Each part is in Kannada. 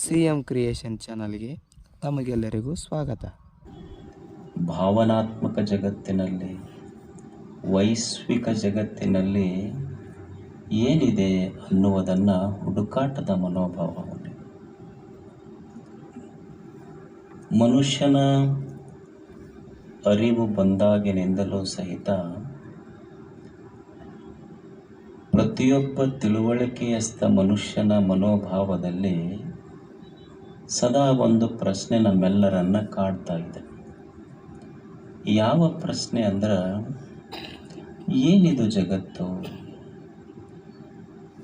ಸಿ ಎಂ ಕ್ರಿಯೇಷನ್ ಚಾನಲ್ಗೆ ತಮಗೆಲ್ಲರಿಗೂ ಸ್ವಾಗತ ಭಾವನಾತ್ಮಕ ಜಗತ್ತಿನಲ್ಲಿ, ವೈಶ್ವಿಕ ಜಗತ್ತಿನಲ್ಲಿ ಏನಿದೆ ಅನ್ನುವುದನ್ನು ಹುಡುಕಾಟದ ಮನೋಭಾವ. ಮನುಷ್ಯನ ಅರಿವು ಬಂದಾಗಿನಿಂದಲೂ ಸಹಿತ ಪ್ರತಿಯೊಬ್ಬ ತಿಳುವಳಿಕೆಯಸ್ಥ ಮನುಷ್ಯನ ಮನೋಭಾವದಲ್ಲಿ ಸದಾ ಒಂದು ಪ್ರಶ್ನೆ ನಮ್ಮೆಲ್ಲರನ್ನ ಕಾಡ್ತಾ ಇದೆ. ಯಾವ ಪ್ರಶ್ನೆ ಅಂದ್ರೆ, ಏನಿದು ಜಗತ್ತು?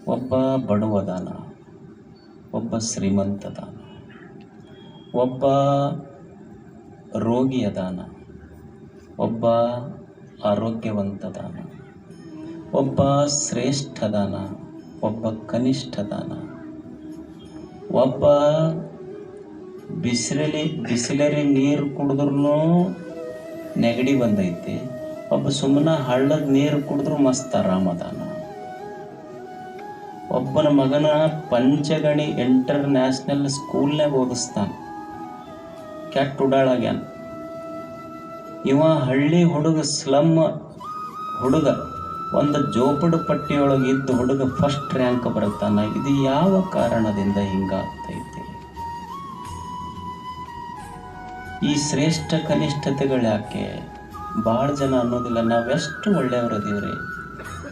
ಒಬ್ಬ ಬಡವದಾನ, ಒಬ್ಬ ಶ್ರೀಮಂತದಾನ, ಒಬ್ಬ ರೋಗಿಯದಾನ, ಒಬ್ಬ ಆರೋಗ್ಯವಂತದಾನ, ಒಬ್ಬ ಶ್ರೇಷ್ಠದಾನ, ಒಬ್ಬ ಕನಿಷ್ಠದಾನ, ಒಬ್ಬ ಬಿಸಿಲಲ್ಲಿ ಬಿಸಿಲರಿ ನೀರು ಕುಡಿದ್ರೂ ನೆಗಡಿ ಬಂದೈತಿ. ಒಬ್ಬ ಸುಮ್ಮನೆ ಹಳ್ಳದ ನೀರು ಕುಡಿದ್ರು ಮಸ್ತ್ ಆರಾಮದಾನ ಒಬ್ಬನ ಮಗನ ಪಂಚಗಣಿ ಇಂಟರ್ನ್ಯಾಷನಲ್ ಸ್ಕೂಲ್ನಾಗ ಓದಿಸ್ತಾನ. ಕೆಟ್ಟ ಉಡಾಳಾಗ್ಯಾನ ಇವ ಹಳ್ಳಿ ಹುಡುಗ ಸ್ಲಮ್ ಹುಡುಗ. ಒಂದು ಜೋಪಡು ಪಟ್ಟಿಯೊಳಗೆ ಇದ್ದ ಹುಡುಗ ಫಸ್ಟ್ ರ್ಯಾಂಕ್ ಬರುತ್ತಾನ. ಇದು ಯಾವ ಕಾರಣದಿಂದ ಹಿಂಗಾಗ್ತೈತಿ? ಈ ಶ್ರೇಷ್ಠ ಕನಿಷ್ಠತೆಗಳು ಯಾಕೆ? ಭಾಳ ಜನ ಅನ್ನೋದಿಲ್ಲ, ನಾವೆಷ್ಟು ಒಳ್ಳೆಯವರದೀವ್ರಿ?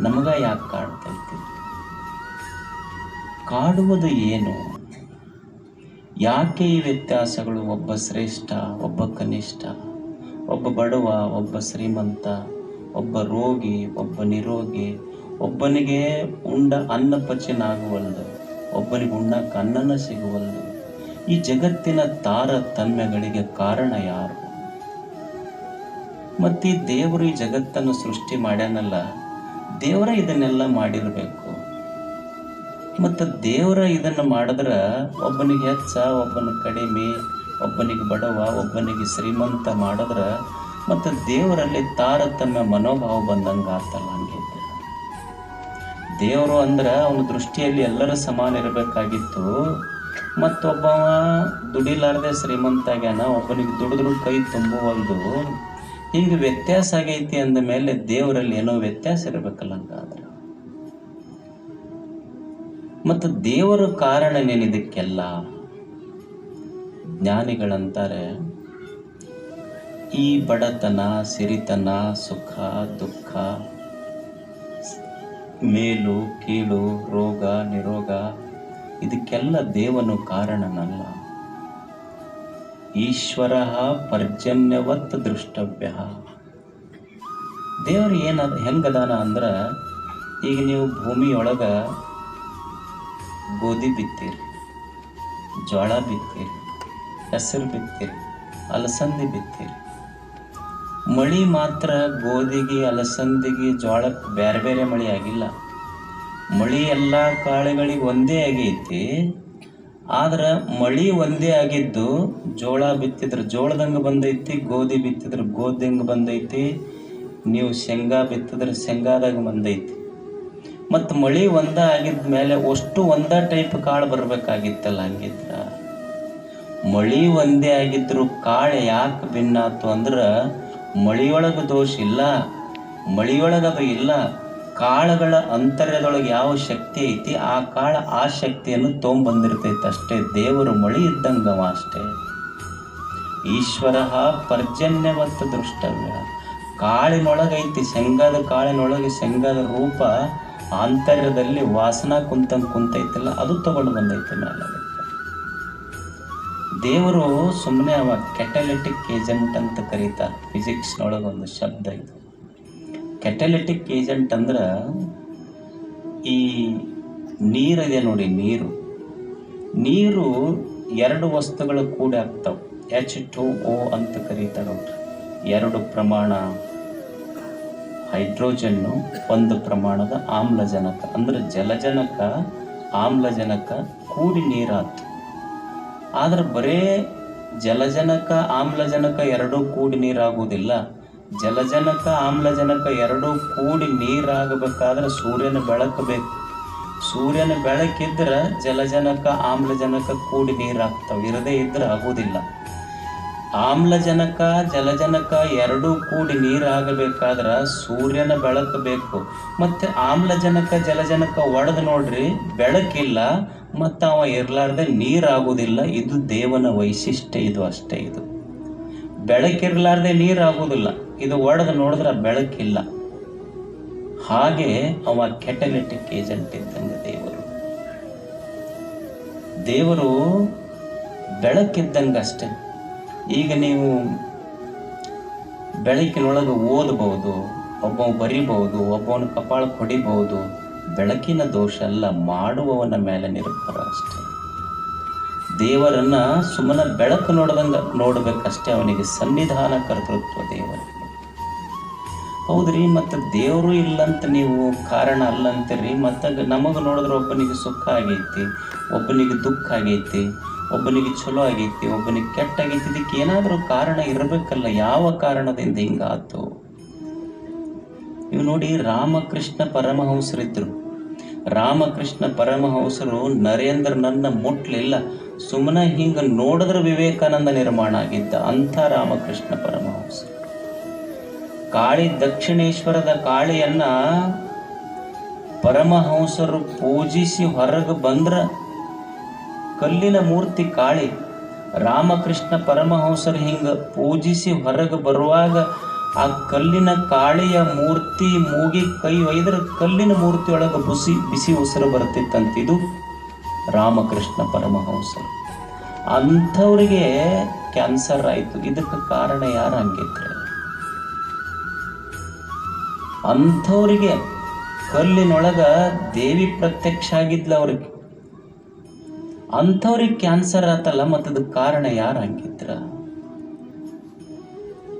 ನಮಗ ಯಾಕೆ ಕಾಡ್ತೈತಿ ಕಾಡುವುದು ಏನು? ಯಾಕೆ ಈ ವ್ಯತ್ಯಾಸಗಳು? ಒಬ್ಬ ಶ್ರೇಷ್ಠ, ಒಬ್ಬ ಕನಿಷ್ಠ, ಒಬ್ಬ ಬಡವ, ಒಬ್ಬ ಶ್ರೀಮಂತ, ಒಬ್ಬ ರೋಗಿ, ಒಬ್ಬ ನಿರೋಗಿ, ಒಬ್ಬನಿಗೆ ಉಂಡ ಅನ್ನ ಪಚನ ಆಗುವಲ್ದು ಒಬ್ಬನಿಗೆ ಉಣ್ಣಕ್ಕೆ ಅನ್ನನ ಸಿಗುವಲ್ದು. ಈ ಜಗತ್ತಿನ ತಾರತಮ್ಯಗಳಿಗೆ ಕಾರಣ ಯಾರು? ಮತ್ತು ದೇವರು ಈ ಜಗತ್ತನ್ನು ಸೃಷ್ಟಿ ಮಾಡ್ಯಾನಲ್ಲ, ದೇವರ ಇದನ್ನೆಲ್ಲ ಮಾಡಿರಬೇಕು. ಮತ್ತು ದೇವರ ಇದನ್ನು ಮಾಡಿದ್ರೆ ಒಬ್ಬನಿಗೆ ಹೆಚ್ಚ, ಒಬ್ಬನ ಕಡಿಮೆ, ಒಬ್ಬನಿಗೆ ಬಡವ, ಒಬ್ಬನಿಗೆ ಶ್ರೀಮಂತ ಮಾಡಿದ್ರೆ ಮತ್ತು ದೇವರಲ್ಲಿ ತಾರತಮ್ಯ ಮನೋಭಾವ ಬಂದಂಗೆ ಆತಲ್ಲ ಹಂಗಿದ್ದ ದೇವರು ಅಂದ್ರೆ ಅವನ ದೃಷ್ಟಿಯಲ್ಲಿ ಎಲ್ಲರೂ ಸಮಾನ ಇರಬೇಕಾಗಿತ್ತು. ಮತ್ತೊಬ್ಬವ ದುಡಿಲಾರ್ದೆ ಶ್ರೀಮಂತ ಆಗ್ಯಾನ, ಒಬ್ಬನಿಗೆ ದುಡಿದ್ರು ಕೈ ತುಂಬುವಲ್ದು ಹಿಂಗೆ ವ್ಯತ್ಯಾಸ ಆಗೈತಿ ಅಂದ ಮೇಲೆ ದೇವರಲ್ಲಿ ಏನೋ ವ್ಯತ್ಯಾಸ ಇರಬೇಕಲ್ಲ ಹಂಗಾದ್ರೆ. ಮತ್ತು ದೇವರ ಕಾರಣನೇನಿದಕ್ಕೆಲ್ಲ ಜ್ಞಾನಿಗಳಂತಾರೆ, ಈ ಬಡತನ, ಸಿರಿತನ, ಸುಖ, ದುಃಖ, ಮೇಲು, ಕೀಳು, ರೋಗ, ನಿರೋಗ ಇದಕ್ಕೆಲ್ಲ ದೇವನು ಕಾರಣನಲ್ಲ. ಈಶ್ವರ ಪರ್ಜನ್ಯವತ್ ದೃಷ್ಟವ್ಯ. ದೇವರು ಏನದ ಹೆಂಗದಾನ ಅಂದ್ರೆ, ಈಗ ನೀವು ಭೂಮಿಯೊಳಗೆ ಗೋಧಿ ಬಿತ್ತೀರಿ ಜೋಳ ಬಿತ್ತೀರಿ, ಹೆಸರು ಬಿತ್ತೀರಿ, ಅಲಸಂದಿ ಬಿತ್ತೀರಿ. ಮಳಿ ಮಾತ್ರ ಗೋಧಿಗೆ, ಅಲಸಂದಿಗೆ ಜೋಳಕ್ಕೆ ಬೇರೆ ಬೇರೆ ಮಳಿ ಆಗಿಲ್ಲ. ಮಳಿ ಎಲ್ಲ ಕಾಳುಗಳಿಗೆ ಒಂದೇ ಆಗೈತಿ. ಆದ್ರೆ ಮಳಿ ಒಂದೇ ಆಗಿದ್ದು ಜೋಳ ಬಿತ್ತಿದ್ರೆ ಜೋಳದಂಗೆ ಬಂದೈತಿ, ಗೋಧಿ ಬಿತ್ತಿದ್ರೆ ಗೋಧಿಂಗೆ ಬಂದೈತಿ, ನೀವು ಶೇಂಗಾ ಬಿತ್ತಿದ್ರೆ ಶೇಂಗಾದಾಗ ಬಂದೈತಿ. ಮತ್ತು ಮಳಿ ಒಂದ ಆಗಿದ ಮೇಲೆ ಅಷ್ಟು ಒಂದ ಟೈಪ್ ಕಾಳು ಬರಬೇಕಾಗಿತ್ತಲ್ಲ ಹಂಗಿದ್ರ. ಮಳಿ ಒಂದೇ ಆಗಿದ್ರು ಕಾಳು ಯಾಕೆ ಭಿನ್ನ ಅಂದ್ರ ಅಂದ್ರೆ ಮಳಿಯೊಳಗೆ ದೋಷ ಇಲ್ಲ ಮಳಿಯೊಳಗೆ ಅದು ಇಲ್ಲ. ಕಾಳುಗಳ ಅಂತರ್ಯದೊಳಗೆ ಯಾವ ಶಕ್ತಿ ಐತಿ, ಆ ಕಾಳ ಆ ಶಕ್ತಿಯನ್ನು ತೊಗೊಂಬಂದಿರ್ತೈತೆ ಅಷ್ಟೇ, ದೇವರು ಮಳಿ ಇದ್ದಂಗವ ಅಷ್ಟೇ ಈಶ್ವರ ಪರ್ಜನ್ಯವತ್ತ ದೃಷ್ಟವ್ಯ. ಕಾಳಿನೊಳಗೈತಿ ಶೇಂಗಾದ ಕಾಳಿನೊಳಗೆ ಶೇಂಗಾದ ರೂಪ, ಆಂತರ್ಯದಲ್ಲಿ ವಾಸನ ಕುಂತಂಗೆ ಕುಂತೈತಲ್ಲ, ಅದು ತಗೊಂಡು ಬಂದೈತೆ ಮೇಲೆ ದೇವರು ಸುಮ್ಮನೆ ಅವ ಕೆಟಲೆಟಿಕ್ ಏಜೆಂಟ್ ಅಂತ ಕರೀತಾರೆ ಫಿಸಿಕ್ಸ್ನೊಳಗೆ ಒಂದು ಶಬ್ದ ಇದು. ಕೆಟಲಿಟಿಕ್ ಏಜೆಂಟ್ ಅಂದ್ರೆ ಈ ನೀರಿದೆ ನೋಡಿ, ನೀರು. ನೀರು ಎರಡು ವಸ್ತುಗಳು ಕೂಡಿ ಆಗ್ತಾವೆ. ಎಚ್ ಟು ಓ ಅಂತ ಕರೀತಾರೆ ಎರಡು ಪ್ರಮಾಣ ಹೈಡ್ರೋಜನ್ನು, ಒಂದು ಪ್ರಮಾಣದ ಆಮ್ಲಜನಕ. ಅಂದ್ರೆ ಜಲಜನಕ, ಆಮ್ಲಜನಕ ಕೂಡಿ ನೀರಾತು. ಆದ್ರೆ ಬರೇ ಜಲಜನಕ, ಆಮ್ಲಜನಕ ಎರಡೂ ಕೂಡಿ ನೀರಾಗುವುದಿಲ್ಲ. ಜಲಜನಕ, ಆಮ್ಲಜನಕ ಎರಡೂ ಕೂಡಿ ನೀರಾಗಬೇಕಾದ್ರೆ ಸೂರ್ಯನ ಬೆಳಕು ಬೇಕು. ಸೂರ್ಯನ ಬೆಳಕಿದ್ರೆ ಜಲಜನಕ, ಆಮ್ಲಜನಕ ಕೂಡಿ ನೀರಾಗ್ತಾವ. ಇರದೇ ಇದ್ರೆ ಆಗುವುದಿಲ್ಲ ಆಮ್ಲಜನಕ, ಜಲಜನಕ ಎರಡೂ ಕೂಡಿ ನೀರಾಗಬೇಕಾದ್ರೆ ಸೂರ್ಯನ ಬೆಳಕು ಬೇಕು. ಮತ್ತೆ ಆಮ್ಲಜನಕ, ಜಲಜನಕ ಒಡೆದು ನೋಡ್ರಿ, ಬೆಳಕಿಲ್ಲ ಮತ್ತು ಅವ ಇರ್ಲಾರ್ದೆ ನೀರಾಗುವುದಿಲ್ಲ ಇದು ದೇವನ ವೈಶಿಷ್ಟ್ಯ ಇದು ಅಷ್ಟೇ ಇದು. ಬೆಳಕಿರ್ಲಾರ್ದೆ ನೀರಾಗುವುದಿಲ್ಲ ಇದು ಒಡೆದು ನೋಡಿದ್ರೆ ಬೆಳಕಿಲ್ಲ. ಹಾಗೆ ಅವ ಕೆಟಲಿಟಿಕ್ ಏಜೆಂಟ್ ಇದ್ದಂಗೆ ದೇವರು. ದೇವರು ಬೆಳಕಿದ್ದಂಗೆ ಅಷ್ಟೆ ಈಗ ನೀವು ಬೆಳಕಿನೊಳಗೆ ಓದಬಹುದು ಒಬ್ಬ ಬರಿಬಹುದು ಒಬ್ಬವನ ಕಪಾಳ ಕೊಡಿಬಹುದು, ಬೆಳಕಿನ ದೋಷ ಅಲ್ಲ ಮಾಡುವವನ ಮೇಲೆ ನಿರ್ಭರ ಅಷ್ಟೆ. ದೇವರನ್ನ ಸುಮ್ಮನೆ ಬೆಳಕು ನೋಡ್ದಂಗೆ ನೋಡ್ಬೇಕಷ್ಟೇ ಅವನಿಗೆ ಸನ್ನಿಧಾನ ಕರ್ತೃತ್ವ ದೇವರಿಗೆ. ಹೌದ್ರಿ, ಮತ್ತು ದೇವರು ಇಲ್ಲಂತ ನೀವು ಕಾರಣ ಅಲ್ಲ ಅಂತೀರಿ ಮತ್ತು ನಮಗೆ ನೋಡಿದ್ರೆ ಒಬ್ಬನಿಗೆ ಸುಖ ಆಗೈತಿ, ಒಬ್ಬನಿಗೆ ದುಃಖ ಆಗೈತಿ, ಒಬ್ಬನಿಗೆ ಚಲೋ ಆಗೈತಿ, ಒಬ್ಬನಿಗೆ ಕೆಟ್ಟ ಆಗೈತಿ, ಇದಕ್ಕೆ ಏನಾದರೂ ಕಾರಣ ಇರಬೇಕಲ್ಲ, ಯಾವ ಕಾರಣದಿಂದ ಹಿಂಗಾತು? ಇವು ನೋಡಿ ರಾಮಕೃಷ್ಣ ಪರಮಹಂಸರಿದ್ರು. ರಾಮಕೃಷ್ಣ ಪರಮಹಂಸರು ನರೇಂದ್ರನನ್ನು ಮುಟ್ಲಿಲ್ಲ ಸುಮ್ಮನೆ ಹಿಂಗ ನೋಡಿದ್ರೆ ವಿವೇಕಾನಂದ ನಿರ್ಮಾಣ ಆಗಿದ್ದ ಅಂಥ ರಾಮಕೃಷ್ಣ ಪರಮಹಂಸ ಕಾಳಿ ದಕ್ಷಿಣೇಶ್ವರದ ಕಾಳಿಯನ್ನ ಪರಮಹಂಸರು ಪೂಜಿಸಿ ಹೊರಗೆ ಬಂದ್ರ ಕಲ್ಲಿನ ಮೂರ್ತಿ ಕಾಳಿ. ರಾಮಕೃಷ್ಣ ಪರಮಹಂಸರು ಹಿಂಗ ಪೂಜಿಸಿ ಹೊರಗೆ ಬರುವಾಗ ಆ ಕಲ್ಲಿನ ಕಾಳಿಯ ಮೂರ್ತಿ ಮೂಗಿ ಕೈ ಒಯ್ದ್ರೆ ಕಲ್ಲಿನ ಮೂರ್ತಿಯೊಳಗೆ ಬಿಸಿ ಬಿಸಿ ಉಸಿರು ಬರ್ತಿತ್ತಂತಿದು ರಾಮಕೃಷ್ಣ ಪರಮಹಂಸರು. ಅಂಥವ್ರಿಗೆ ಕ್ಯಾನ್ಸರ್ ಆಯಿತು. ಇದಕ್ಕೆ ಕಾರಣ ಯಾರು ಹಂಗಿದ್ರೆ? ಅಂಥವ್ರಿಗೆ ಕಲ್ಲಿನೊಳಗ ದೇವಿ ಪ್ರತ್ಯಕ್ಷ ಆಗಿದ್ಲ ಅವ್ರಿಗೆ. ಅಂಥವ್ರಿಗೆ ಕ್ಯಾನ್ಸರ್ ಆತಲ್ಲ ಮತ್ತದ ಕಾರಣ ಯಾರು ಹಾಕಿದ್ರ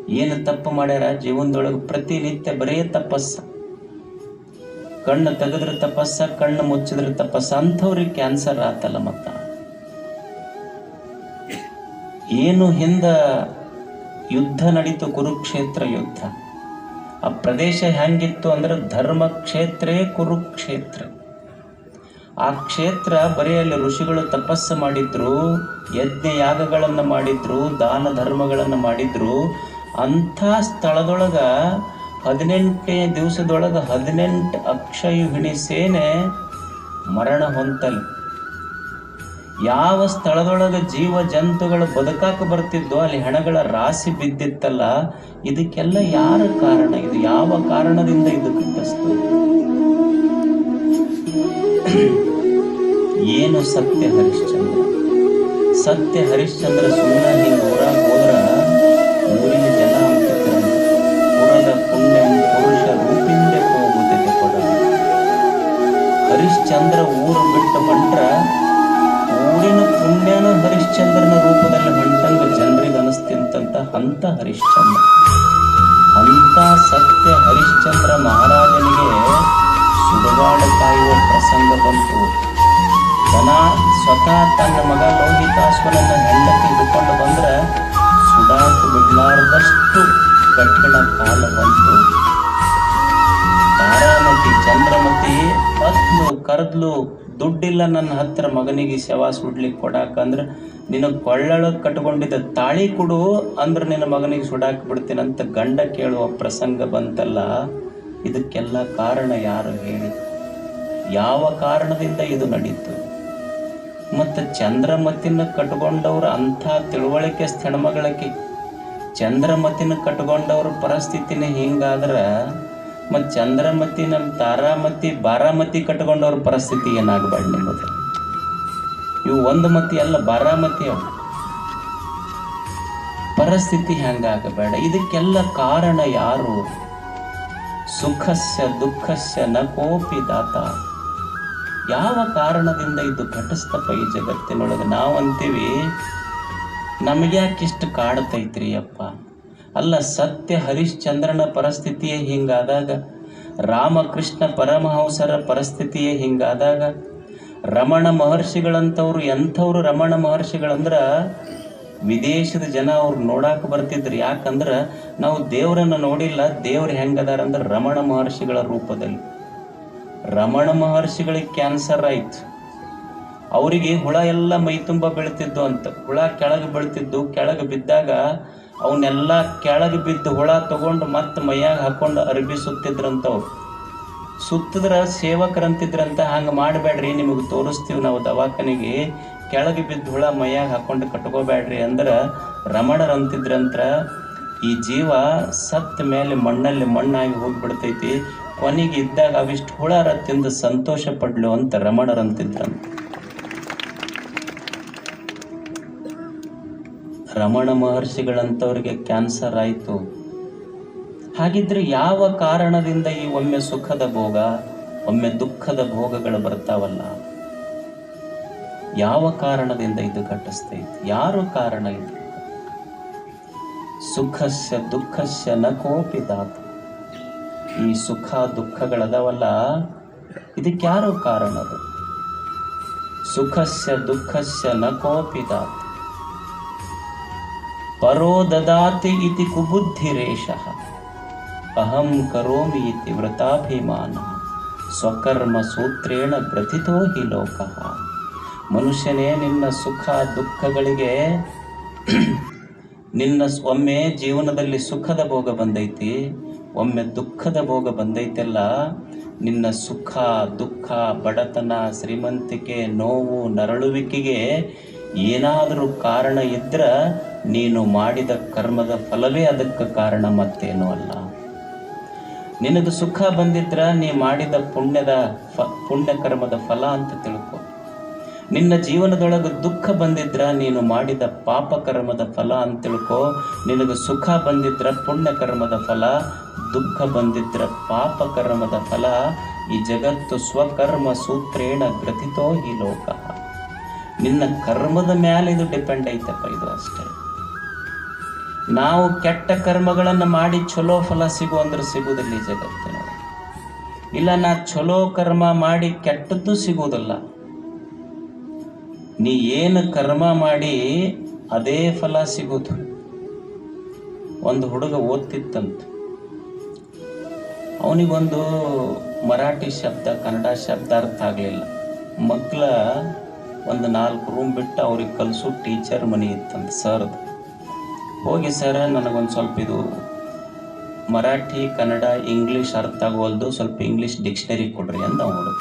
ಏನು ತಪ್ಪು ಮಾಡ್ಯಾರ? ಜೀವನದೊಳಗೆ ಪ್ರತಿನಿತ್ಯ ಬರೇ ತಪಸ್ಸ. ಕಣ್ಣು ತೆಗೆದ್ರೆ ತಪಸ್ಸ, ಕಣ್ಣು ಮುಚ್ಚಿದ್ರೆ ತಪಸ್ಸ, ಅಂಥವ್ರಿಗೆ ಕ್ಯಾನ್ಸರ್ ಆತಲ್ಲ ಮತ್ತ. ಏನು ಹಿಂದ ಯುದ್ಧ ನಡೀತು ಕುರುಕ್ಷೇತ್ರ ಯುದ್ಧ. ಆ ಪ್ರದೇಶ ಹೆಂಗಿತ್ತು ಅಂದ್ರೆ ಧರ್ಮ ಕ್ಷೇತ್ರೇ ಕುರುಕ್ಷೇತ್ರ. ಆ ಕ್ಷೇತ್ರ ಬರೀ ಅಲ್ಲಿ ಋಷಿಗಳು ತಪಸ್ಸು ಮಾಡಿದ್ರು ಯಜ್ಞ ಯಾಗಗಳನ್ನು ಮಾಡಿದ್ರು, ದಾನ ಧರ್ಮಗಳನ್ನು ಮಾಡಿದ್ರು. ಅಂಥ ಸ್ಥಳದೊಳಗ ಹದಿನೆಂಟನೇ ದಿವಸದೊಳಗೆ ಹದಿನೆಂಟು ಅಕ್ಷಯುಹಿಣಿ ಸೇನೆ ಮರಣ ಹೊಂತಲ್ ಯಾವ ಸ್ಥಳದೊಳಗೆ ಜೀವ ಜಂತುಗಳು ಬದುಕಾಕ ಬರ್ತಿದ್ದೋ ಅಲ್ಲಿ ಹೆಣಗಳ ರಾಶಿ ಬಿದ್ದಿತ್ತಲ್ಲ, ಇದಕ್ಕೆಲ್ಲ ಯಾರ ಕಾರಣ? ಇದು ಯಾವ ಕಾರಣದಿಂದ ಇದು ಕಟ್ಟಿಸ್ತು ಏನು ಸತ್ಯ ಹರಿಶ್ಚಂದ್ರ? ಸತ್ಯ ಹರಿಶ್ಚಂದ್ರ ಸುಮ್ಮನೆ ಹಿಂಗೆ ಊರಾಗ ಹೋದ್ರ ಊರಿನ ಜನ ಊರದ ಪುಣ್ಯ, ಪುರುಷ ರೂಪಿಂದೆ ಹೋಗುತ್ತದೆ ಹರಿಶ್ಚಂದ್ರ ಊರು ಬಿಟ್ಟು ಹೊಂಟ್ರ ಊರಿನ ಪುಣ್ಯನ ಹರಿಶ್ಚಂದ್ರನ ರೂಪದಲ್ಲಿ ಹೊಂಟಂಗ ಜನರಿಗೆ ಅನಿಸ್ತಿಂತ ಹಂತ ಹರಿಶ್ಚಂದ್ರ. ಅಂತ ಸತ್ಯ ಹರಿಶ್ಚಂದ್ರ ಮಹಾರಾಜನಿಗೆ ಸುಡಗಾಡ ಕಾಯುವ ಪ್ರಸಂಗ ಬಂತು. ತನ ಸ್ವತಃ ತನ್ನ ಮಗ ಲೋಹಿತಾಶ್ವನನ್ನ ಹೆಂಡತಿ ಹಿಡ್ಕೊಂಡು ಬಂದ್ರೆ ಸುಡಾಕು ಬಿಡ್ಲಾರದಷ್ಟು ಕಠಿಣ ಕಾಲ ಬಂತು. ತಾರಾಮತಿ ಚಂದ್ರಮತಿ ಹತ್ಲು ಕರೆದ್ಲು, ದುಡ್ಡಿಲ್ಲ ನನ್ನ ಹತ್ರ ಮಗನಿಗೆ ಶವ ಸುಡ್ಲಿಕ್ಕೆ ಕೊಡಾಕ ಅಂದ್ರೆ ನಿನ್ನ ಕೊಳ್ಳಳ ಕಟ್ಕೊಂಡಿದ್ದ ತಾಳಿ ಕೊಡು ಅಂದ್ರೆ ನಿನ್ನ ಮಗನಿಗೆ ಸುಡಾಕ್ ಬಿಡ್ತೀನಂತ ಗಂಡ ಕೇಳುವ ಪ್ರಸಂಗ ಬಂತಲ್ಲ, ಇದಕ್ಕೆಲ್ಲ ಕಾರಣ ಯಾರು ಹೇಳಿ? ಯಾವ ಕಾರಣದಿಂದ ಇದು ನಡೀತು? ಮತ್ತು ಚಂದ್ರಮತಿನ ಕಟ್ಕೊಂಡವ್ರ ಅಂಥ ತಿಳುವಳಿಕೆ ಸ್ಥಳಮಗಳಕ್ಕೆ ಚಂದ್ರಮತಿನ ಕಟ್ಕೊಂಡವ್ರ ಪರಿಸ್ಥಿತಿನೇ ಹಿಂಗಾದ್ರ ಮತ್ತು ಚಂದ್ರಮತಿ ನಮ್ಮ ತಾರಾಮತಿ ಬಾರಾಮತಿ ಕಟ್ಕೊಂಡವ್ರ ಪರಿಸ್ಥಿತಿ ಏನಾಗಬಾರ್ದು ನಿಮ್ಮದು ಇವು ಒಂದು ಮತಿ ಅಲ್ಲ ಬಾರಾಮತಿ ಅವು. ಪರಿಸ್ಥಿತಿ ಹೆಂಗಾಗಬೇಡ ಇದಕ್ಕೆಲ್ಲ ಕಾರಣ ಯಾರು? ಸುಖಸ್ಯ, ದುಃಖಸ್ಯ, ನ ಕೋಪಿ ದಾತ. ಯಾವ ಕಾರಣದಿಂದ ಇದು ಘಟಿಸ್ತಪ್ಪ ಈ ಜಗತ್ತಿನೊಳಗೆ? ನಾವು ಅಂತೀವಿ ನಮಗ್ಯಾಕಿಷ್ಟು ಕಾಡ್ತೈತ್ರಿ ಅಪ್ಪ. ಅಲ್ಲ ಸತ್ಯ ಹರಿಶ್ಚಂದ್ರನ ಪರಿಸ್ಥಿತಿಯೇ ಹಿಂಗಾದಾಗ, ರಾಮಕೃಷ್ಣ ಪರಮಹಂಸರ ಪರಿಸ್ಥಿತಿಯೇ ಹಿಂಗಾದಾಗ, ರಮಣ ಮಹರ್ಷಿಗಳಂಥವ್ರು ಎಂಥವ್ರು ರಮಣ ಮಹರ್ಷಿಗಳಂದ್ರ, ವಿದೇಶದ ಜನ ಅವ್ರು ನೋಡಾಕ ಬರ್ತಿದ್ರು. ಯಾಕಂದ್ರೆ ನಾವು ದೇವರನ್ನ ನೋಡಿಲ್ಲ, ದೇವ್ರು ಹೆಂಗದಾರ ಅಂದ್ರೆ ರಮಣ ಮಹರ್ಷಿಗಳ ರೂಪದಲ್ಲಿ. ರಮಣ ಮಹರ್ಷಿಗಳಿಗೆ ಕ್ಯಾನ್ಸರ್ ಆಯ್ತು. ಅವರಿಗೆ ಹುಳ ಎಲ್ಲ ಮೈ ತುಂಬ ಬೆಳೀತಿದ್ದು ಅಂತ. ಹುಳ ಕೆಳಗೆ ಬೀಳ್ತಿದ್ದು ಕೆಳಗೆ ಬಿದ್ದಾಗ ಅವನ್ನೆಲ್ಲ ಕೆಳಗೆ ಬಿದ್ದು ಹುಳ ತಗೊಂಡು ಮತ್ತೆ ಮೈಯಾಗ ಹಾಕೊಂಡು ಅರ್ಬಿ ಸುತ್ತಿದ್ರಂತವು ಅವ್ರು ಸುತ್ತಿದ್ರ ಸೇವಕರಂತಿದ್ರಂತ ಹಂಗೆ ಮಾಡಬೇಡ್ರಿ, ನಿಮಗೆ ತೋರಿಸ್ತೀವಿ ನಾವು ದವಾಖಾನೆಗೆ. ಕೆಳಗೆ ಬಿದ್ದು ಹುಳ ಮೈಯಾಗ ಹಾಕೊಂಡು ಕಟ್ಕೋಬೇಡ್ರಿ ಅಂದ್ರೆ ರಮಣರಂತಿದ್ರಂತ್ರ ಈ ಜೀವ ಸತ್ತ ಮೇಲೆ ಮಣ್ಣಲ್ಲಿ ಮಣ್ಣಾಗಿ ಹೋಗಿಬಿಡ್ತೈತಿ. ಕೊನೆಗೆ ಇದ್ದಾಗ ಅವಿಷ್ಟು ಹುಳರ ತಿಂದು ಸಂತೋಷ ಪಡ್ಲು ಅಂತ ರಮಣರಂತಿದ್ರಂತ. ರಮಣ ಮಹರ್ಷಿಗಳಂಥವ್ರಿಗೆ ಕ್ಯಾನ್ಸರ್ ಆಯಿತು. ಹಾಗಿದ್ರೆ ಯಾವ ಕಾರಣದಿಂದ ಈ ಒಮ್ಮೆ ಸುಖದ ಭೋಗ, ಒಮ್ಮೆ ದುಃಖದ ಭೋಗಗಳು ಬರ್ತಾವಲ್ಲ? ಯಾವ ಕಾರಣದಿಂದ ಇದು ಘಟಿಸ್ತೈತಿ? ಯಾರು ಕಾರಣ ಇದು? ಸುಖಸ್ಯ ದುಃಖಸ್ಯ ನ ಕೋಪಿದಾತು ಈ ಸುಖ ದುಃಖಗಳದವಲ್ಲ, ಇದಕ್ಕೆ ಯಾರು ಕಾರಣದು ಸುಖಸ್ಯ ದುಃಖಸ್ಯ ನ ಪರೋ ದದಾತಿ ಇತಿ ಕುಬುದ್ಧಿರೇಷಃ ಅಹಂ ಕರೋಮಿ ಇತಿ ವ್ರತಾಭಿಮಾನ ಸ್ವಕರ್ಮ ಸೂತ್ರೇಣ ಗ್ರಥಿತೋ ಹಿ ಲೋಕ ಮನುಷ್ಯನೇ ನಿನ್ನ ಸುಖ ದುಃಖಗಳಿಗೆ ನಿನ್ನ ಒಮ್ಮೆ ಜೀವನದಲ್ಲಿ ಸುಖದ ಭೋಗ ಬಂದೈತಿ, ಒಮ್ಮೆ ದುಃಖದ ಭೋಗ ಬಂದೈತೆಲ್ಲ, ನಿನ್ನ ಸುಖ, ದುಃಖ, ಬಡತನ, ಶ್ರೀಮಂತಿಕೆ, ನೋವು, ನರಳುವಿಕೆಗೆ ಏನಾದರೂ ಕಾರಣ ಇದ್ರೆ ನೀನು ಮಾಡಿದ ಕರ್ಮದ ಫಲವೇ ಅದಕ್ಕೆ ಕಾರಣ ಮತ್ತೇನೂ ಅಲ್ಲ. ನಿನಗೆ ಸುಖ ಬಂದಿದ್ರ ನೀ ಮಾಡಿದ ಪುಣ್ಯದ ಫ, ಪುಣ್ಯ ಕರ್ಮದ ಫಲ ಅಂತ ತಿಳ್ಕೊ. ನಿನ್ನ ಜೀವನದೊಳಗೆ ದುಃಖ ಬಂದಿದ್ರ ನೀನು ಮಾಡಿದ ಪಾಪ ಕರ್ಮದ ಫಲ ಅಂತ ತಿಳ್ಕೊ. ನಿನಗೆ ಸುಖ ಬಂದಿದ್ರ ಪುಣ್ಯ ಕರ್ಮದ ಫಲ, ದುಃಖ ಬಂದಿದ್ರ ಪಾಪ ಕರ್ಮದ ಫಲ. ಈ ಜಗತ್ತು ಸ್ವಕರ್ಮ ಸೂತ್ರೇಣ ಗ್ರಥಿತೋ ಈ ಲೋಕ. ನಿನ್ನ ಕರ್ಮದ ಮೇಲೆ ಇದು ಡಿಪೆಂಡ್ ಐತಪ್ಪ, ಇದು ಅಷ್ಟೇ. ನಾವು ಕೆಟ್ಟ ಕರ್ಮಗಳನ್ನು ಮಾಡಿ ಚಲೋ ಫಲ ಸಿಗು ಅಂದ್ರೆ ಸಿಗುವುದಿಲ್ಲ ಈ ಜಗತ್ತಿನೊಳಗೆ ಇಲ್ಲ, ನಾ ಚಲೋ ಕರ್ಮ ಮಾಡಿ ಕೆಟ್ಟದ್ದು ಸಿಗುವುದಿಲ್ಲ. ನೀ ಏನು ಕರ್ಮ ಮಾಡಿ ಅದೇ ಫಲ ಸಿಗುವುದು. ಒಂದು ಹುಡುಗ ಓದ್ತಿತ್ತಂತ. ಅವನಿಗೊಂದು ಮರಾಠಿ ಶಬ್ದ, ಕನ್ನಡ ಶಬ್ದ ಅರ್ಥ ಆಗಲಿಲ್ಲ. ಮಕ್ಕಳ ಒಂದು ನಾಲ್ಕು ರೂಮ್ ಬಿಟ್ಟು ಅವ್ರಿಗೆ ಕಲಿಸು ಟೀಚರ್ ಮನೆ ಇತ್ತಂತ ಸರ್ದು ಹೋಗಿ ಸರ್ ನನಗೊಂದು ಸ್ವಲ್ಪ ಇದು ಮರಾಠಿ, ಕನ್ನಡ ಇಂಗ್ಲೀಷ್ ಅರ್ಥ ಆಗೋಲ್ದು ಸ್ವಲ್ಪ ಇಂಗ್ಲೀಷ್ ಡಿಕ್ಷನರಿ ಕೊಡ್ರಿ ಅಂತ ನೋಡು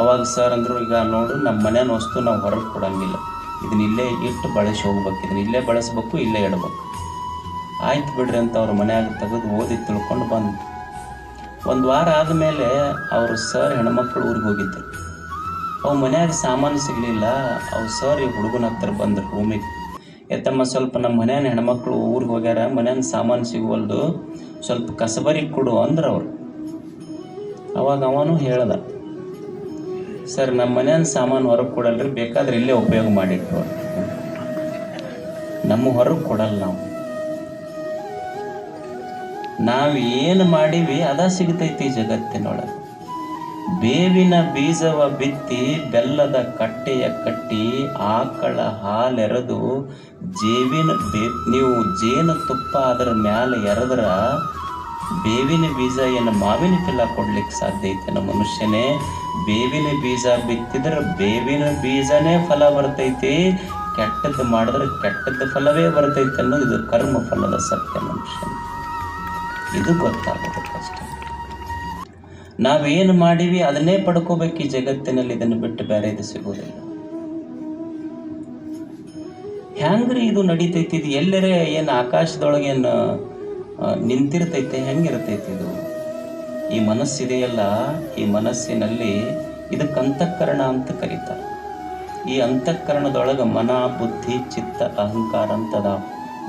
ಅವಾಗ ಸರ್ ಅಂದರು, ಈಗ ನೋಡು ನಮ್ಮ ಮನೇನ ವಸ್ತು ನಾವು ಹೊರಗೆ ಕೊಡಂಗಿಲ್ಲ. ಇದನ್ನ ಇಲ್ಲೇ ಇಟ್ಟು ಬಳಸಿ ಹೋಗ್ಬೇಕು. ಇದನ್ನ ಇಲ್ಲೇ ಬಳಸ್ಬೇಕು, ಇಲ್ಲೇ ಇಡ್ಬೇಕು. ಆಯ್ತು ಬಿಡ್ರಿ ಅಂತ ಅವ್ರ ಮನೆಯಾಗ ತೆಗೆದು ಓದಿ ತಿಳ್ಕೊಂಡು ಬಂದು ಒಂದು ವಾರ ಆದಮೇಲೆ ಅವರು ಸರ್ ಹೆಣ್ಮಕ್ಳು ಊರಿಗೆ ಹೋಗಿದ್ದರು ಅವು ಮನ್ಯಾಗ ಸಾಮಾನು ಸಿಗಲಿಲ್ಲ, ಅವು ಸರ್ ಈ ಹುಡುಗನ ಹತ್ರ ಬಂದ್ರು ರೂಮಿಗೆ ಎತ್ತಮ್ಮ ಸ್ವಲ್ಪ ನಮ್ಮ ಮನ್ಯಾನ ಹೆಣ್ಮಕ್ಳು ಊರಿಗೆ ಹೋಗ್ಯಾರ, ಮನ್ಯಾನ ಸಾಮಾನು ಸಿಗುವಲ್ದು, ಸ್ವಲ್ಪ ಕಸಬರಿ ಕೊಡು ಅಂದ್ರೆ ಅವ್ರು. ಅವಾಗ ಅವನು ಹೇಳ್ದ, ಸರ್ ನಮ್ಮ ಮನ್ಯಾನ ಸಾಮಾನು ಹೊರಗೆ ಕೊಡಲ್ರಿ, ಬೇಕಾದ್ರೆ ಇಲ್ಲೇ ಉಪಯೋಗ ಮಾಡಿಟ್ಟು ನಮ್ಮ ಹೊರಗೆ ಕೊಡಲ್ಲ ನಾವು. ನಾವು ಏನು ಮಾಡೀವಿ, ಅದ ಸಿಗ್ತೈತಿ ಜಗತ್ತಿನೊಳಗೆ. ಬೇವಿನ ಬೀಜವ ಬಿತ್ತಿ ಬೆಲ್ಲದ ಕಟ್ಟೆಯ ಕಟ್ಟಿ ಆಕಳ ಹಾಲೆರೆದು ಜೇವಿನ ಬೇ, ನೀವು ಜೇನು ತುಪ್ಪ ಅದರ ಮ್ಯಾಲೆ ಎರೆದ್ರ ಬೇವಿನ ಬೀಜ ಏನು ಮಾವಿನ ಫಲ ಕೊಡ್ಲಿಕ್ಕೆ ಸಾಧ್ಯ ಐತೆ ಮನುಷ್ಯನೇ. ಬೇವಿನ ಬೀಜ ಬಿತ್ತಿದ್ರೆ ಬೇವಿನ ಬೀಜನೇ ಫಲ ಬರ್ತೈತಿ. ಕೆಟ್ಟದ್ದು ಮಾಡಿದ್ರೆ ಕೆಟ್ಟದ್ದು ಫಲವೇ ಬರ್ತೈತೆ ಅನ್ನೋದು ಇದು ಕರ್ಮ ಫಲದ ಸತ್ಯ ಮನುಷ್ಯನ. ಇದು ಗೊತ್ತಾಗಬೇಕಷ್ಟೆ ನಾವೇನು ಮಾಡಿವಿ ಅದನ್ನೇ ಪಡ್ಕೋಬೇಕು ಈ ಜಗತ್ತಿನಲ್ಲಿ ಇದನ್ನು ಬಿಟ್ಟು ಬೇರೆ ಇದು ಸಿಗೋದಿಲ್ಲ ಹೆಂಗ್ರಿ ಇದು ನಡೀತೈತಿ? ಇದು ಎಲ್ಲರೇ ಏನು ಆಕಾಶದೊಳಗೇನು ನಿಂತಿರ್ತೈತೆ? ಹೆಂಗಿರ್ತೈತಿ ಇದು? ಈ ಮನಸ್ಸಿದೆಯಲ್ಲ, ಈ ಮನಸ್ಸಿನಲ್ಲಿ ಇದಕ್ಕೆ ಅಂತಃಕರಣ ಅಂತ ಕರೀತಾರೆ. ಈ ಅಂತಃಕರಣದೊಳಗೆ ಮನ, ಬುದ್ಧಿ, ಚಿತ್ತ, ಅಹಂಕಾರ ಅಂತದ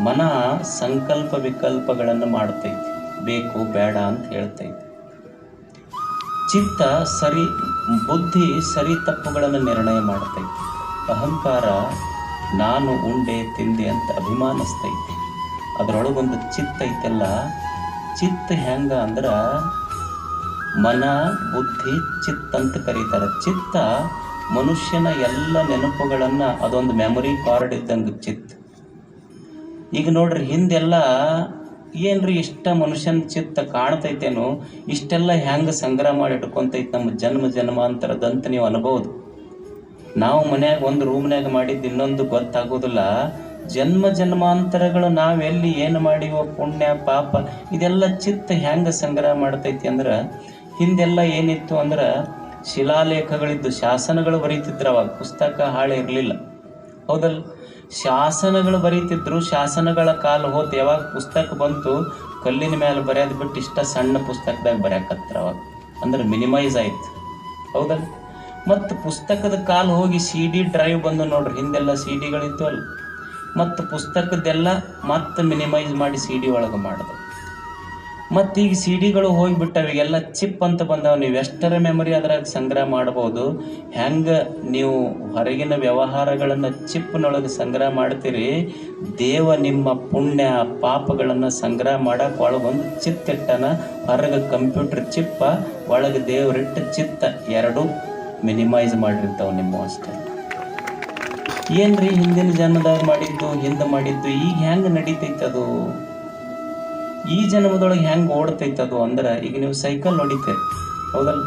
ಮನ ಸಂಕಲ್ಪ ವಿಕಲ್ಪಗಳನ್ನು ಮಾಡ್ತೈತಿ. ಬೇಕು, ಬೇಡ ಅಂತ ಹೇಳ್ತೈತಿ. ಚಿತ್ತ ಸರಿ, ಬುದ್ಧಿ ಸರಿ ತಪ್ಪುಗಳನ್ನು ನಿರ್ಣಯ ಮಾಡ್ತೈತಿ. ಅಹಂಕಾರ ನಾನು ಉಂಡೆ ತಿಂದೆ ಅಂತ ಅಭಿಮಾನಿಸ್ತೈತಿ ಅದರೊಳಗೊಂದು ಚಿತ್ತ ಐತೆಲ್ಲ, ಚಿತ್ತ ಹೆಂಗ ಅಂದ್ರೆ ಮನ, ಬುದ್ಧಿ, ಚಿತ್ತ ಅಂತ ಕರೀತಾರೆ. ಚಿತ್ತ ಮನುಷ್ಯನ ಎಲ್ಲ ನೆನಪುಗಳನ್ನು ಅದೊಂದು ಮೆಮೊರಿ ಕಾರ್ಡ್ ಇದ್ದಂಗೆ ಚಿತ್ತ. ಈಗ ನೋಡ್ರಿ, ಹಿಂದೆಲ್ಲ ಏನ್ರಿ ಇಷ್ಟ ಮನುಷ್ಯನ ಚಿತ್ತ ಕಾಣ್ತೈತೇನೋ, ಇಷ್ಟೆಲ್ಲ ಹೆಂಗೆ ಸಂಗ್ರಹ ಮಾಡಿ ಇಟ್ಕೊಂತೈತೆ ನಮ್ಮ ಜನ್ಮ ಜನ್ಮಾಂತರದಂತ ನೀವು ಅನ್ಬೋದು. ನಾವು ಮನ್ಯಾಗ ಒಂದು ರೂಮ್ನ್ಯಾಗ ಮಾಡಿದ್ದು ಇನ್ನೊಂದು ಗೊತ್ತಾಗೋದಿಲ್ಲ. ಜನ್ಮ ಜನ್ಮಾಂತರಗಳು ನಾವೆಲ್ಲಿ ಏನು ಮಾಡಿವೋ, ಪುಣ್ಯ, ಪಾಪ, ಇದೆಲ್ಲ ಚಿತ್ತ ಹೆಂಗೆ ಸಂಗ್ರಹ ಮಾಡ್ತೈತಿ ಅಂದ್ರೆ, ಹಿಂದೆಲ್ಲ ಏನಿತ್ತು ಅಂದ್ರೆ, ಶಿಲಾಲೇಖಗಳಿದ್ದು ಶಾಸನಗಳು ಬರೀತಿದ್ರು, ಅವಾಗ ಪುಸ್ತಕ ಹಾಳೆ ಇರಲಿಲ್ಲ. ಹೌದಲ್ಲ ಶಾಸನಗಳು ಬರೀತಿದ್ರು, ಶಾಸನಗಳ ಕಾಲ ಹೋತು ಯಾವಾಗ ಪುಸ್ತಕ ಬಂತು, ಕಲ್ಲಿನ ಮೇಲೆ ಬರೆಯೋದು ಬಿಟ್ಟು ಇಷ್ಟ ಸಣ್ಣ ಪುಸ್ತಕದಾಗ ಬರೆಯಕತ್ರ ಅವಾಗ ಅಂದ್ರೆ ಮಿನಿಮೈಸ್ ಆಯ್ತು. ಹೌದಲ್ಲ ಮತ್ತು ಪುಸ್ತಕದ ಕಾಲ ಹೋಗಿ ಸಿ ಡಿ ಡ್ರೈವ್ ಬಂದು ನೋಡ್ರಿ, ಹಿಂದೆಲ್ಲ ಸಿ ಡಿಗಳಿತ್ತು ಅಲ್ಲ. ಮತ್ತು ಪುಸ್ತಕದ್ದೆಲ್ಲ ಮತ್ತೆ ಮಿನಿಮೈಸ್ ಮಾಡಿ ಸಿ ಡಿ ಒಳಗೆ ಮಾಡಿದ್ರು ಮತ್ತು ಈಗ ಸಿ ಡಿಗಳು ಹೋಗಿಬಿಟ್ಟವೆ ಈಗೆಲ್ಲ ಚಿಪ್ ಅಂತ ಬಂದವ. ನೀವು ಎಷ್ಟರ ಮೆಮೊರಿ ಅದ್ರಾಗ ಸಂಗ್ರಹ ಮಾಡ್ಬೋದು, ಹೆಂಗೆ ನೀವು ಹೊರಗಿನ ವ್ಯವಹಾರಗಳನ್ನು ಚಿಪ್ನೊಳಗೆ ಸಂಗ್ರಹ ಮಾಡ್ತೀರಿ, ದೇವ ನಿಮ್ಮ ಪುಣ್ಯ ಪಾಪಗಳನ್ನು ಸಂಗ್ರಹ ಮಾಡಕ್ಕೆ ಒಳಗೊಂದು ಚಿತ್ತಿಟ್ಟನ ಹೊರಗೆ ಕಂಪ್ಯೂಟರ್ ಚಿಪ್ಪ, ಒಳಗೆ ದೇವರಿಟ್ಟ ಚಿತ್ತ ಎರಡು ಮಿನಿಮೈಸ್ ಮಾಡಿರ್ತಾವೆ ನಿಮ್ಮ ಅಷ್ಟೇ. ಏನ್ರಿ ಹಿಂದಿನ ಜನ್ಮದಾಗ ಮಾಡಿದ್ದು, ಹಿಂದೆ ಮಾಡಿದ್ದು, ಈಗ ಹೆಂಗೆ ನಡೀತೈತೆ ಅದು? ಈ ಜನ್ಮದೊಳಗೆ ಹೆಂಗೆ ಓಡ್ತೈತೆ ಅದು ಅಂದ್ರೆ, ಈಗ ನೀವು ಸೈಕಲ್ ಹೊಡಿತೀರಿ ಹೌದಲ್ಲ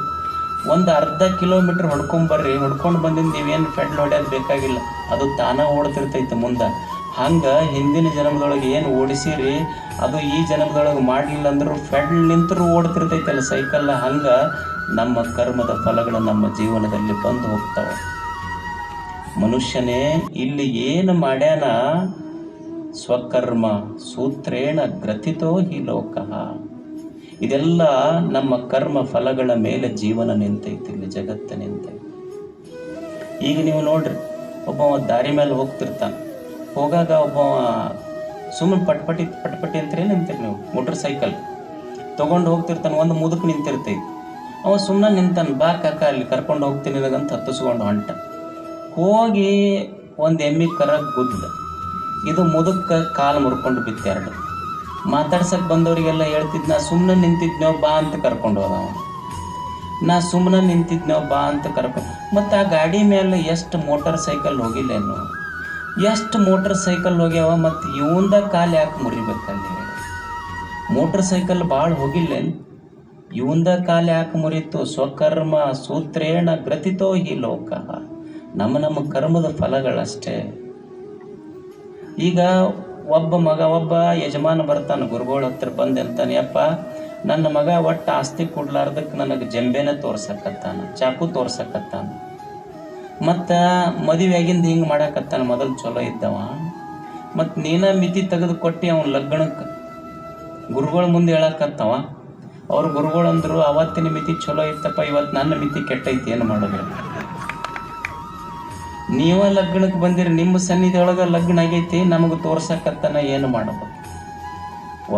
ಒಂದು ಅರ್ಧ ಕಿಲೋಮೀಟ್ರ್ ಹೊಡ್ಕೊಂಬರ್ರಿ ಹೊಡ್ಕೊಂಡು ಬಂದಿದ್ದು ನೀವೇನು ಫೆಡ್ಲ್ ಹೊಡ್ಯೋದು ಬೇಕಾಗಿಲ್ಲ. ಅದು ತಾನೇ ಓಡ್ತಿರ್ತೈತೆ ಮುಂದೆ. ಹಂಗೆ ಹಿಂದಿನ ಜನ್ಮದೊಳಗೆ ಏನು ಓಡಿಸಿರಿ, ಅದು ಈ ಜನ್ಮದೊಳಗೆ ಮಾಡಲಿಲ್ಲ ಅಂದ್ರೂ ಫೆಡ್ ನಿಂತರೂ ಓಡ್ತಿರ್ತೈತಲ್ಲ ಸೈಕಲ್ ಹಂಗೆ ನಮ್ಮ ಕರ್ಮದ ಫಲಗಳು ನಮ್ಮ ಜೀವನದಲ್ಲಿ ಬಂದು ಹೋಗ್ತವೆ. ಮನುಷ್ಯನೇ ಇಲ್ಲಿ ಏನು ಮಾಡ್ಯಾನ ಸ್ವಕರ್ಮ ಸೂತ್ರೇಣ ಗ್ರಥಿತೋ ಹಿ ಲೋಕ. ಇದೆಲ್ಲ ನಮ್ಮ ಕರ್ಮ ಫಲಗಳ ಮೇಲೆ ಜೀವನ ನಿಂತೈತಿ ಇಲ್ಲಿ ಜಗತ್ತು ನಿಂತೈತಿ ಈಗ ನೀವು ನೋಡ್ರಿ ಒಬ್ಬ ದಾರಿ ಮೇಲೆ ಹೋಗ್ತಿರ್ತಾನೆ. ಹೋಗಾಗ ಒಬ್ಬ ಸುಮ್ಮನೆ ಪಟ್ಪಟಿ ಪಟ್ಪಟಿ ಅಂತೀರಿ ನಿಂತೀರಿ ನೀವು, ಮೋಟರ್ ಸೈಕಲ್. ತೊಗೊಂಡು ಹೋಗ್ತಿರ್ತಾನೆ, ಒಂದು ಮುದುಕ್ ನಿಂತಿರ್ತೈತಿ. ಅವ ಸುಮ್ಮನೆ ನಿಂತಾನೆ, ಬಾ ಕಾಕ, ಅಲ್ಲಿ ಕರ್ಕೊಂಡು ಹೋಗ್ತೀನಿ ಅಂತ ಹತ್ತಿಸ್ಕೊಂಡು ಹೊಂಟ. ಹೋಗಿ ಒಂದು ಎಮ್ಮಿ ಕರ ಗುದ್ದ. ಇದು ಮುದುಕ ಕಾಲು ಮುರ್ಕೊಂಡು ಬಿತ್ತು ಎರಡು ಮಾತಾಡ್ಸಕ್ ಬಂದವರಿಗೆಲ್ಲ ಹೇಳ್ತಿದ್, ನಾ ಸುಮ್ಮನೆ ನಿಂತಿದ್ನೋ, ಬಾ ಅಂತ ಕರ್ಕೊಂಡು ಹೋದ ನಾ ಸುಮ್ಮನೆ ನಿಂತಿದ್ನೋ, ಬಾ ಅಂತ ಕರ್ಕೊಂಡು ಮತ್ತು ಆ ಗಾಡಿ ಮೇಲೆ ಎಷ್ಟು ಮೋಟಾರ್ ಸೈಕಲ್ ಹೋಗಿಲ್ಲೇನು ಎಷ್ಟು ಮೋಟಾರ್ ಸೈಕಲ್ ಹೋಗ್ಯಾವ ಮತ್ತು ಇವಂದ ಕಾಲು ಯಾಕೆ ಮುರಿಬೇಕಲ್ಲಿ ಮೋಟಾರ್ ಸೈಕಲ್ ಭಾಳ ಹೋಗಿಲ್ಲೇನು ಇವಂದ ಕಾಲು ಯಾಕೆ ಮುರಿತು? ಸ್ವಕರ್ಮ ಸೂತ್ರೇಣ ಗ್ರತಿತೋ ಈ ಲೋಕ. ನಮ್ಮ ನಮ್ಮ ಕರ್ಮದ ಫಲಗಳಷ್ಟೇ. ಈಗ ಒಬ್ಬ ಮಗ, ಒಬ್ಬ ಯಜಮಾನ ಬರ್ತಾನೆ, ಗುರುಗಳ ಹತ್ರ ಬಂದು ಅಂತಾನೆ ಅಪ್ಪ ನನ್ನ ಮಗ ಒಟ್ಟು ಆಸ್ತಿ ಕೊಡ್ಲಾರ್ದಕ್ಕೆ ನನಗೆ ಜಂಬೆನ ತೋರ್ಸಕತ್ತಾನ, ಚಾಕು ತೋರ್ಸಕತ್ತಾನ. ಮತ್ತು ಮದುವೆಯಾಗಿಂದ ಹಿಂಗೆ ಮಾಡಕತ್ತಾನ, ಮೊದಲು ಚಲೋ ಇದ್ದವ. ಮತ್ತು ನೀನ ಮಿತಿ ತೆಗೆದು ಕೊಟ್ಟು ಅವನ ಲಗ್ನಕ್ಕೆ ಗುರುಗಳ ಮುಂದೆ ಹೇಳಕತ್ತವ. ಅವ್ರ ಗುರುಗಳು ಅಂದರು, ಅವತ್ತಿನ ಮಿತಿ ಚಲೋ ಇತ್ತಪ್ಪ, ಇವತ್ತು ನನ್ನ ಮಿತಿ ಕೆಟ್ಟೈತಿ, ಏನು ಮಾಡೋದು? ನೀವ ಲಗ್ನಕ್ಕೆ ಬಂದಿರಿ, ನಿಮ್ಮ ಸನ್ನಿಧಿ ಒಳಗೆ ಲಗ್ನ ಆಗೈತಿ, ನಮಗೆ ತೋರ್ಸಕತ್ತನ ಏನು ಮಾಡಬೇಕು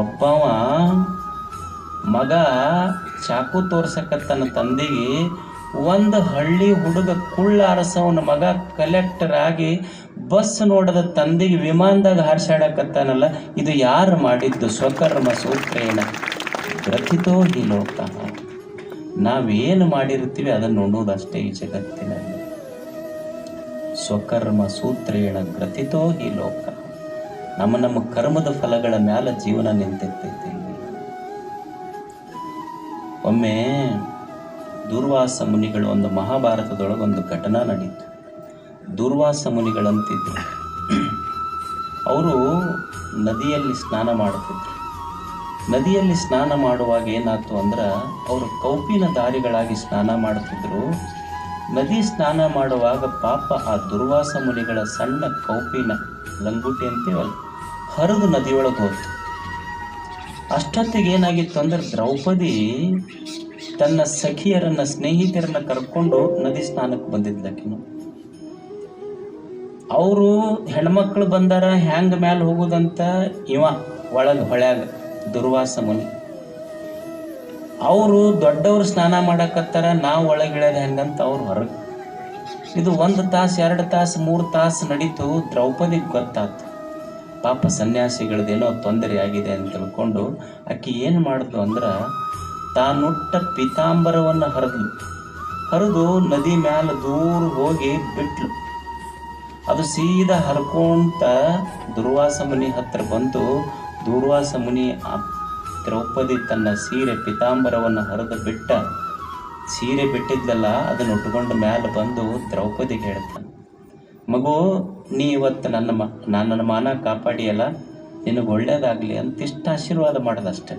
ಒಬ್ಬವ ಮಗ ಚಾಕು ತೋರ್ಸಕತ್ತನ ತಂದೆಗೆ ಒಂದು ಹಳ್ಳಿ ಹುಡುಗ ಕುಳ್ಳಾರಸವನ ಮಗ ಕಲೆಕ್ಟರ್ ಆಗಿ ಬಸ್ ನೋಡದ ತಂದೆಗೆ ವಿಮಾನದಾಗ ಹಾರ್ಸಾಡಕತ್ತಾನಲ್ಲ, ಇದು ಯಾರು ಮಾಡಿದ್ದು? ಸ್ವಕರ್ಮ ಸೂತ್ರೇನ. ಗ್ರಥಿತೋ ಹಿ ಲೋಕ. ನಾವೇನು ಮಾಡಿರ್ತೀವಿ ಅದನ್ನು ನೋಡೋದಷ್ಟೇ ಈ ಜಗತ್ತಿನಲ್ಲಿ. ಸ್ವಕರ್ಮ ಸೂತ್ರೇಣ ಗ್ರಥಿತೋ ಹಿ ಲೋಕ. ನಮ್ಮ ನಮ್ಮ ಕರ್ಮದ ಫಲಗಳ ಮ್ಯಾಲ ಜೀವನ ನಿಂತಿರ್ತೈತಿ. ಒಮ್ಮೆ ದುರ್ವಾಸ ಮುನಿಗಳು ಒಂದು ಮಹಾಭಾರತದೊಳಗೆ ಒಂದು ಘಟನಾ ನಡೀತು. ದುರ್ವಾಸ ಮುನಿಗಳಂತಿದ್ರು. ಅವರು ನದಿಯಲ್ಲಿ ಸ್ನಾನ ಮಾಡುತ್ತಿದ್ರು. ನದಿಯಲ್ಲಿ ಸ್ನಾನ ಮಾಡುವಾಗ ಏನಾಯ್ತು ಅಂದ್ರೆ, ಅವರು ಕೌಪಿನ ದಾರಿಗಳಾಗಿ ಸ್ನಾನ ಮಾಡುತ್ತಿದ್ರು. ನದಿ ಸ್ನಾನ ಮಾಡುವಾಗ ಪಾಪ ಆ ದುರ್ವಾಸ ಮುನಿಗಳ ಸಣ್ಣ ಕೌಪಿನ ಲಂಗುಟಿ ಅಂತೀವಲ್ಲ ಹರಿದು ನದಿಯೊಳಗೆ ಹೋಯ್ತು. ಅಷ್ಟೊತ್ತಿಗೆ ಏನಾಗಿತ್ತು ಅಂದ್ರೆ ದ್ರೌಪದಿ ತನ್ನ ಸಖಿಯರನ್ನ, ಸ್ನೇಹಿತರನ್ನ ಕರ್ಕೊಂಡು ನದಿ ಸ್ನಾನಕ್ಕೆ ಬಂದಿದ್ಲಕಿನು ಅವರು ಹೆಣ್ಮಕ್ಳು ಬಂದಾರ, ಹ್ಯಾಂಗ ಮ್ಯಾಲ ಹೋಗುದಂತ ಇವ ಒಳಗೆ ಹೊಳ್ಯಾಗ ದುರ್ವಾಸ ಮುನಿ. ಅವರು ದೊಡ್ಡವರು ಸ್ನಾನ ಮಾಡಕತ್ತಾರ, ನಾವು ಒಳಗಿಳಿಯೋದು ಹೆಂಗಂತ ಅವ್ರು ಹೊರಗೆ. ಇದು ಒಂದು ತಾಸು, ಎರಡು ತಾಸು, ಮೂರು ತಾಸು ನಡೀತು, ದ್ರೌಪದಿಗೆ ಗೊತ್ತಾಯ್ತು ಪಾಪ ಸನ್ಯಾಸಿಗಳದ್ದೇನೋ ತೊಂದರೆ ಆಗಿದೆ ಅಂತ ತಿಳ್ಕೊಂಡು ಆಕೆ ಏನು ಮಾಡಿದ್ಲು ಅಂದ್ರೆ ತಾನುಟ್ಟ ಪೀತಾಂಬರವನ್ನು ಹರಿದ್ಲು. ಹರಿದು ನದಿ ಮ್ಯಾಲ ದೂರ ಹೋಗಿ ಬಿಟ್ಲು. ಅದು ಸೀದಾ ಹರ್ಕೊಂತ ದುರ್ವಾಸ ಮುನಿ ಹತ್ರ ಬಂತು ದುರ್ವಾಸ ಮುನಿ ದ್ರೌಪದಿ ತನ್ನ ಸೀರೆ ಪಿತಾಂಬರವನ್ನು ಹರಿದು ಬಿಟ್ಟ ಸೀರೆ ಬಿಟ್ಟಿದ್ದಲ್ಲ, ಅದನ್ನು ಉಟ್ಕೊಂಡು ಮ್ಯಾಲೆ ಬಂದು ದ್ರೌಪದಿಗೆ ಹೇಳ್ತಾನೆ, ಮಗು, ನೀ ಇವತ್ತು ನನ್ನ ಮ ನನ್ನ ಮಾನ ಕಾಪಾಡಿಯಲ್ಲ? ನಿನಗೆ ಒಳ್ಳೇದಾಗಲಿ ಅಂತ ಇಷ್ಟು ಆಶೀರ್ವಾದ ಮಾಡೋದಷ್ಟೆ.